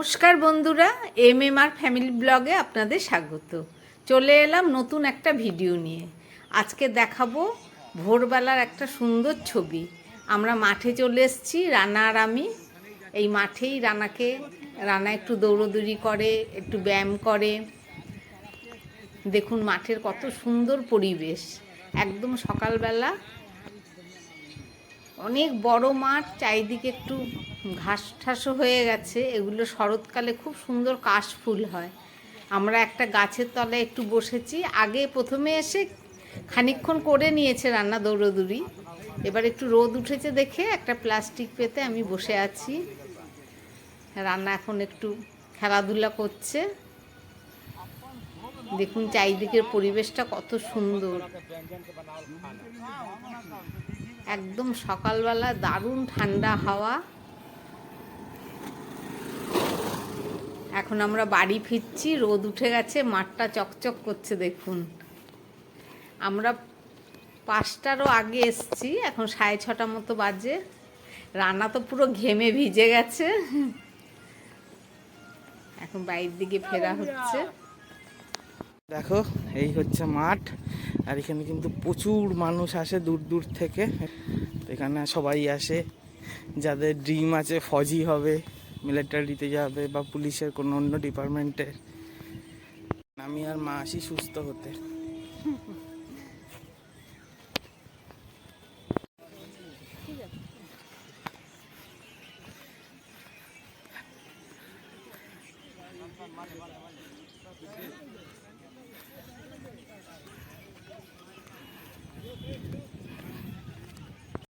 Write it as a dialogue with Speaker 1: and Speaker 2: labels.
Speaker 1: নমস্কার বন্ধুরা M M R family ব্লগে আপনাদের স্বাগত। চলে এলাম নতুন একটা ভিডিও নিয়ে। আজকে দেখাবো ভোরবেলার একটা সুন্দর ছবি। আমরা মাঠে চলে এসেছি, রানা আর আমি। এই মাঠেই রানাকে, রানা একটু দৌড়দৌড়ি করে, একটু ব্যায়াম করে। দেখুন মাঠের কত সুন্দর পরিবেশ। একদম সকালবেলা অনেক বড় মাঠ, চারিদিকে একটু ঘাস ঠাসও হয়ে গেছে। এগুলো শরৎকালে খুব সুন্দর কাশ ফুল হয়। আমরা একটা গাছের তলায় একটু বসেছি। আগে প্রথমে এসে খানিকক্ষণ করে নিয়েছে রান্না দৌড়দৌড়ি। এবার একটু রোদ উঠেছে দেখে একটা প্লাস্টিক পেতে আমি বসে আছি। রান্না এখন একটু খেলাধুলা করছে। দেখুন চারিদিকের পরিবেশটা কত সুন্দর। একদম সকালবেলা দারুণ ঠান্ডা হাওয়া। এখন আমরা বাড়ি ফিরছি, রোদ উঠে গেছে, মাঠটা চকচক করছে, দেখুন। আমরা পাঁচটারও আগে এসছি, এখন সাড়ে ছটা মতো বাজে। রান্না তো পুরো ঘেমে ভিজে গেছে। এখন বাড়ির দিকে ফেরা হচ্ছে।
Speaker 2: দেখো, এই হচ্ছে মাঠ, আর এখানে কিন্তু প্রচুর মানুষ আসে দূর দূর থেকে। এখানে সবাই আসে, যাদের ড্রিম আছে ফজি হবে, মিলিটারিতে যাবে বা পুলিশের কোনো অন্য ডিপার্টমেন্টে। আমি আর মা আসি সুস্থ হতে।